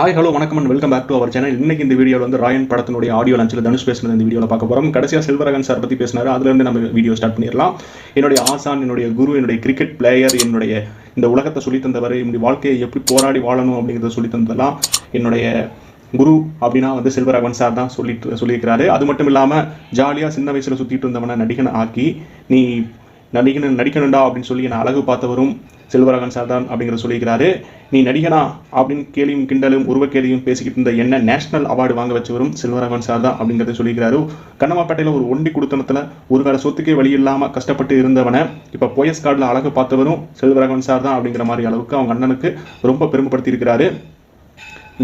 Hi hello வணக்கம் and welcome back to our channel இன்னைக்கு இந்த வீடியோவில் வந்து ராயன் படத்தினுடைய ஆடியோ லஞ்சில் தனுஷ் பேசுனது இந்த வீடியோவில் பார்க்க போகிறோம் கடைசியாக செல்வரகன் சார் பற்றி பேசினார். அதுலேருந்து நம்ம வீடியோ ஸ்டார்ட் பண்ணிடலாம். என்னுடைய ஆசான் என்னுடைய குரு என்னுடைய கிரிக்கெட் பிளேயர் என்னுடைய இந்த உலகத்தை சொல்லி தந்தவர் என்னுடைய வாழ்க்கையை எப்படி போராடி வாழணும் அப்படிங்கிறத சொல்லி தந்ததெல்லாம் என்னுடைய குரு அப்படின்னா வந்து செல்வராகவன் சார் தான் சொல்லிட்டு சொல்லியிருக்கிறாரு. அது மட்டும் இல்லாமல் ஜாலியாக சின்ன வயசில் சுற்றிட்டு இருந்தவனை நடிகனை ஆக்கி நீ நடிகன் நடிக்கணும்டா அப்படின்னு சொல்லி என்னை அழகு பார்த்தவரும் செல்வரகன் சார் தான் அப்படிங்கிறத சொல்லியிருக்கிறாரு. நீ நடிகனா அப்படின்னு கேலியும் கிண்டலும் உருவக்கேலியும் பேசிக்கிட்டு இருந்த என்ன நேஷனல் அவார்டு வாங்க வச்சவரும் செல்வரகன் சார் தான் அப்படிங்கிறத சொல்லியிருக்கிறாரு. கண்ணமாப்பேட்டையில் ஒரு ஒண்டி குடுத்தனத்தில் ஒரு வேளை சொத்துக்கே வழி இல்லாமல் கஷ்டப்பட்டு இருந்தவனை இப்போ போயஸ் கார்டில் அழகு பார்த்தவரும் செல்வரகன் சார் தான் அப்படிங்கிற மாதிரி அளவுக்கு அவங்க அண்ணனுக்கு ரொம்ப பெருமைப்படுத்தி இருக்கிறாரு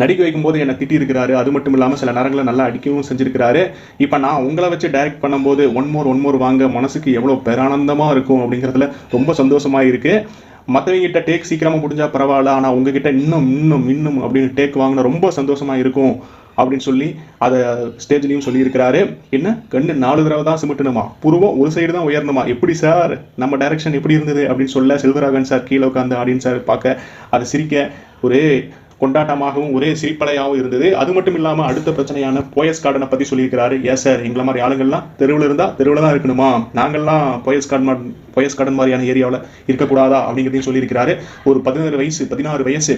நடிக்க வைக்கும்போது என்னை திட்டியிருக்கிறாரு அது மட்டும் இல்லாமல் சில நேரங்களில் நல்லா அடிக்கவும் செஞ்சிருக்கிறாரு. இப்போ நான் உங்களை வச்சு டைரக்ட் பண்ணும்போது ஒன் மோர் ஒன் மோர் வாங்க மனசுக்கு எவ்வளோ பேரானந்தமாக இருக்கும் அப்படிங்கிறதுல ரொம்ப சந்தோஷமாக இருக்குது மற்றவங்கிட்ட டேக் சீக்கிரமாக முடிஞ்சால் பரவாயில்ல ஆனால் உங்ககிட்ட இன்னும் இன்னும் இன்னும் அப்படின்னு டேக் வாங்கினா ரொம்ப சந்தோஷமாக இருக்கும் அப்படின்னு சொல்லி அதை ஸ்டேஜ்லேயும் சொல்லியிருக்கிறாரு. என்ன? கண்ணு நாலு தடவை தான் சிமிட்டணுமா? புருவம் ஒரு சைடு தான் உயரணுமா? எப்படி சார்? நம்ம டைரக்ஷன் எப்படி இருந்தது அப்படின்னு சொல்ல செல்வராகன் சார் கீழே உட்காந்து ஆடியன்ஸ் சார் பார்க்க அதை சிரிக்க ஒரே கொண்டாட்டமாகவும் ஒரே சிரிப்பலையாகவும் இருந்தது. அது மட்டும் இல்லாமல் அடுத்த பிரச்சனையான போயஸ் கார்டனை பற்றி சொல்லியிருக்கிறாரு. ஏ சார் எங்களை மாதிரி ஆளுங்கள்லாம் தெருவில் இருந்தால் தெருவில் தான் இருக்கணுமா? நாங்கள்லாம் போயஸ் கார்டன் போயஸ் கார்டன் மாதிரியான ஏரியாவில் இருக்கக்கூடாதா அப்படிங்கிறதையும் சொல்லியிருக்கிறாரு. ஒரு பதினேழு வயசு பதினாறு வயசு.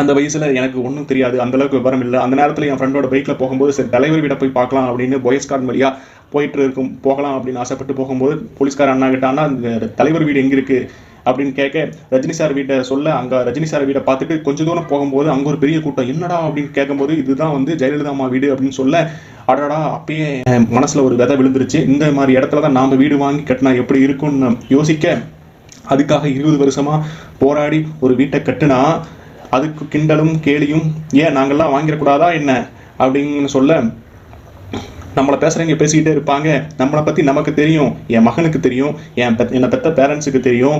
அந்த வயசில் எனக்கு ஒன்றும் தெரியாது. அந்த அளவுக்கு விவரம் இல்லை. அந்த நேரத்தில் என் ஃப்ரெண்டோட பைக்கில் போகும்போது சரி தலைவர் வீட போய் பார்க்கலாம் அப்படின்னு போயஸ் கார்டன் வழியாக போயிட்டு இருக்கும் போகலாம் அப்படின்னு ஆசைப்பட்டு போகும்போது போலீஸ்கார அண்ணா கிட்ட அண்ணா தலைவர் வீடு எங்கே இருக்குது அப்படின்னு கேட்க ரஜினி சார் வீட்டை சொல்ல அங்கே ரஜினி சார் வீட்டை பார்த்துட்டு கொஞ்ச தூரம் போகும்போது அங்கே ஒரு பெரிய கூட்டம். என்னடா அப்படின்னு கேட்கும்போது இதுதான் வந்து ஜெயலலிதா அம்மா வீடு அப்படின்னு சொல்ல அடடா அப்பயே என் மனசுல ஒரு விதை விழுந்துருச்சு. இந்த மாதிரி இடத்துல தான் நாம வீடு வாங்கி கட்டினா எப்படி இருக்கும்னு யோசிக்க அதுக்காக இருபது வருஷமா போராடி ஒரு வீட்டை கட்டுனா அதுக்கு கிண்டலும் கேலியும் ஏன் நாங்கள்லாம் வாங்கிடக்கூடாதா என்ன? அப்படின்னு சொல்ல நம்மளை பேசுகிறவங்க பேசிக்கிட்டே இருப்பாங்க. நம்மளை பற்றி நமக்கு தெரியும் என் மகனுக்கு தெரியும் என் பெத் என்னை பெற்ற பேரண்ட்ஸுக்கு தெரியும்.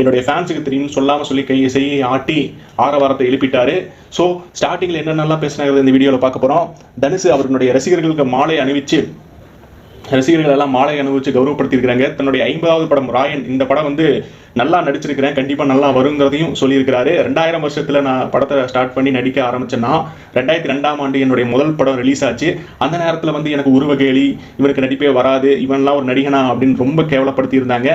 என்னுடைய ஃபேன்ஸுக்கு தெரியும்னு சொல்லாமல் சொல்லி கையை செய்ய ஆட்டி ஆரவாரத்தை எழுப்பிட்டாரு. ஸோ ஸ்டார்டிங்கில் என்னென்னலாம் பேசினாங்க இந்த வீடியோவில் பார்க்க போகிறோம் தனுஷ் அவர்களுடைய ரசிகர்களுக்கு மாலை அணிவிச்சு ரசிகர்கள் எல்லாம் மாலை அனுபவிச்சு கௌரவப்படுத்தியிருக்கிறாங்க. தன்னுடைய ஐம்பதாவது படம் ராயன் இந்த படம் வந்து நல்லா நடிச்சிருக்கிறேன். கண்டிப்பாக நல்லா வருங்கிறதையும் சொல்லியிருக்கிறாரு. ரெண்டாயிரம் வருஷத்தில் நான் படத்தை ஸ்டார்ட் பண்ணி நடிக்க ஆரம்பிச்சேன்னா ரெண்டாயிரத்தி ரெண்டாம் ஆண்டு என்னுடைய முதல் படம் ரிலீஸ் ஆச்சு. அந்த நேரத்தில் வந்து எனக்கு உருவகேலி இவருக்கு நடிப்பே வராது இவன்லாம் ஒரு நடிகனா அப்படின்னு ரொம்ப கேவலப்படுத்தியிருந்தாங்க.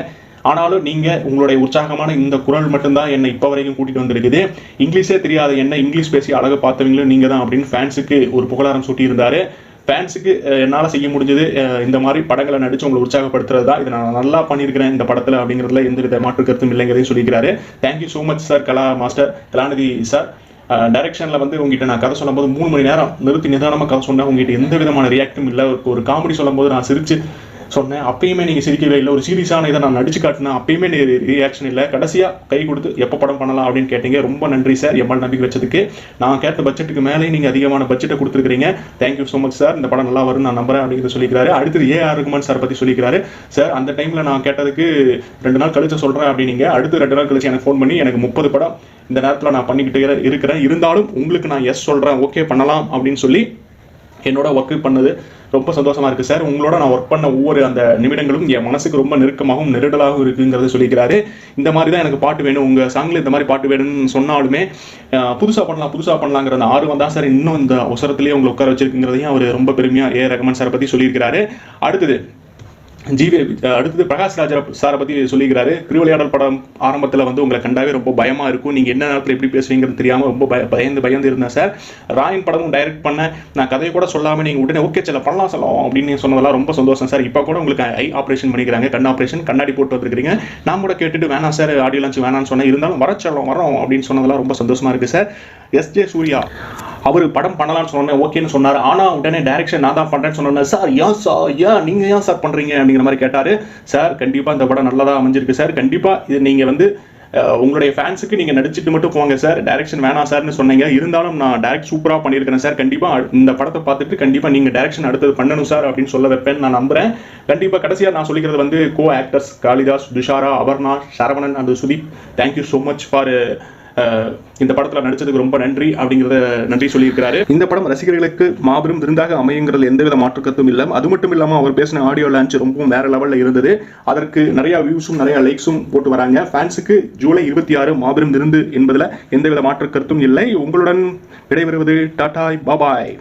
ஆனாலும் நீங்கள் உங்களுடைய உற்சாகமான இந்த குரல் மட்டும்தான் என்னை இப்போ வரைக்கும் கூட்டிகிட்டு வந்திருக்குது. இங்கிலீஷே தெரியாத. என்ன இங்கிலீஷ் பேசி அழகு பார்த்தவங்களும் நீங்கள் தான் அப்படின்னு ஃபேன்ஸுக்கு ஒரு புகழாரம் சூட்டியிருந்தாரு. ஃபேன்ஸுக்கு என்னால் செய்ய முடிஞ்சது இந்த மாதிரி படங்களை நடிச்சு உங்களை உற்சாகப்படுத்துறது தான். இதை நான் நல்லா பண்ணியிருக்கிறேன் இந்த படத்தில் அப்படிங்கிறதுல எந்த வித மாற்று கருத்தும் இல்லைங்கிறதையும் சொல்லிக்கிறாரு. Thank you so much sir Kala master Kalanidhi sir டைரக்ஷனில் வந்து உங்ககிட்ட நான் கதை சொல்லும்போது மூணு மணி நேரம் நிறுத்தி நிதானமாக கதை சொன்னேன். உங்ககிட்ட எந்த விதமான ரியாக்டும் இல்லை. ஒரு காமெடி சொல்லும்போது நான் சிரிச்சு சொன்னேன். அப்பயுமே நீங்கள் சிரிக்கவே இல்லை. ஒரு சீரியஸான இதை நான் நடிச்சு காட்டினேன் அப்பயுமே ரியாக்ஷன் இல்லை. கடைசியாக கை கொடுத்து எப்போ படம் பண்ணலாம் அப்படின்னு கேட்டீங்க. ரொம்ப நன்றி சார் எம்எல் நம்பிக்கை வச்சதுக்கு. நான் கேட்ட பட்ஜெட்டுக்கு மேலே நீங்கள் அதிகமான பட்ஜெட்டை கொடுத்துருக்கீங்க தேங்க்யூ ஸோ மச் சார் இந்த படம் நல்லா வரும் நான் நம்புறேன் அப்படிங்கிறத சொல்லிக்கிறாரு. அடுத்தது ஏ ஆர் ரகுமான் சார் பற்றி சொல்லிக்கிறாரு. சார் அந்த டைமில் நான் கேட்டதுக்கு ரெண்டு நாள் கழிச்சு சொல்கிறேன் அப்படின்னீங்க. அடுத்து ரெண்டு நாள் கழிச்சு எனக்கு ஃபோன் பண்ணி எனக்கு முப்பது படம் இந்த நேரத்தில் நான் பண்ணிக்கிட்டு இருக்கிறேன். இருந்தாலும் உங்களுக்கு நான் எஸ் சொல்கிறேன் ஓகே பண்ணலாம் அப்படின்னு சொல்லி என்னோட ஒர்க்கு பண்ணது ரொம்ப சந்தோஷமா இருக்கு சார். உங்களோட நான் ஒர்க் பண்ண ஒவ்வொரு அந்த நிமிடங்களும் என் மனசுக்கு ரொம்ப நெருக்கமாகவும் நெருடலாகவும் இருக்குங்கிறத சொல்லிக்கிறாரு. இந்த மாதிரி தான் எனக்கு பாட்டு வேணும். உங்க சாங்ல இந்த மாதிரி பாட்டு வேணும்னு சொன்னாலுமே புதுசாக புதுசா பண்ணலாம் புதுசா பண்ணலாங்கிற அந்த ஆர்வம் தான் சார். இன்னும் இந்த அவசரத்திலேயே உங்களை உட்கார வச்சிருக்குங்கிறதையும் அவர் ரொம்ப பெருமையா ஏ ரகமன் சார் பத்தி சொல்லியிருக்கிறாரு. அடுத்தது ஜிவி அடுத்தது பிரகாஷ் ராஜா சாரை பற்றி சொல்லிக்கிறாரு. திருவிளையாடல் படம் ஆரம்பத்தில் வந்து உங்களை கண்டாவே ரொம்ப பயமாக இருக்கும். நீங்கள் என்ன நேரத்தில் எப்படி பேசுவீங்கிறது தெரியாமல் ரொம்ப பய பயந்து பயந்து இருந்தேன் சார். ராயன் படமும் டைரக்ட் பண்ண நான் கதையை கூட சொல்லாமல் நீங்கள் உடனே ஓகே சில பண்ணலாம் சொல்லலாம் அப்படின்னு சொன்னதெல்லாம் ரொம்ப சந்தோஷம் சார். இப்போ கூட உங்களுக்கு ஐ ஆப்ரேஷன் பண்ணிக்கிறாங்க கண் ஆப்ரேஷன் கண்ணாடி போட்டு வந்திருக்கிறீங்க. நான் கூட கேட்டுட்டு வேணாம் சார். ஆடியோ லான்ச் வேணாம்னு சொன்னேன். இருந்தாலும் வர சொல்லலாம் வரோம் அப்படின்னு சொன்னதெல்லாம் ரொம்ப சந்தோஷமாக இருக்குது சார். S J Suryah. அவர் படம் பண்ணலாம்னு சொன்னேன் ஓகேன்னு சொன்னார். ஆனால் உடனே டேரக்ஷன் நான் தான் பண்ணுறேன்னு சொன்னேன் சார் ஏன் சார் ஏன் நீங்கள் ஏன் சார் பண்ணுறீங்க அப்படிங்கிற மாதிரி கேட்டார். சார் கண்டிப்பாக இந்த படம் நல்லதாக அமைஞ்சிருக்கு சார். கண்டிப்பாக இது நீங்கள் வந்து உங்களுடைய ஃபேன்ஸுக்கு நீங்கள் நடிச்சிட்டு மட்டும் போங்க சார். டேரக்ஷன் வேணாம் சார்னு சொன்னீங்க. இருந்தாலும் நான் டேரக்ட் சூப்பராக பண்ணியிருக்கிறேன் சார். கண்டிப்பாக இந்த படத்தை பார்த்துட்டு கண்டிப்பாக நீங்கள் டேரக்ஷன் அடுத்தது பண்ணணும் சார் அப்படின்னு சொல்ல வைப்பேன்னு நான் நம்புகிறேன் கண்டிப்பாக கடைசியாக நான் சொல்லிக்கிறது வந்து co actors Kalidas Dushara Aparna Saravanan and Sudeep. Thank you so much for இந்த படத்துல நடிச்சதுக்கு ரொம்ப நன்றி அப்படிங்கறத நன்றி சொல்லியிருக்கிறாரு. இந்த படம் ரசிகர்களுக்கு மாபெரும் விருந்தாக அமையுங்கிறது எந்தவித மாற்றுக்கத்தும் இல்லை. அது மட்டும் இல்லாம அவர் பேசின ஆடியோ லான்ச் ரொம்பவும் வேற லெவல்ல இருந்தது. அதற்கு நிறைய வியூஸும் நிறைய லைக்ஸும் போட்டு வராங்க. ஃபேன்ஸுக்கு ஜூலை இருபத்தி ஆறு மாபெரும் விருந்து என்பதுல எந்தவித மாற்று கருத்தும் இல்லை. உங்களுடன் விடைபெறுவது டாடாய் பாபாய்.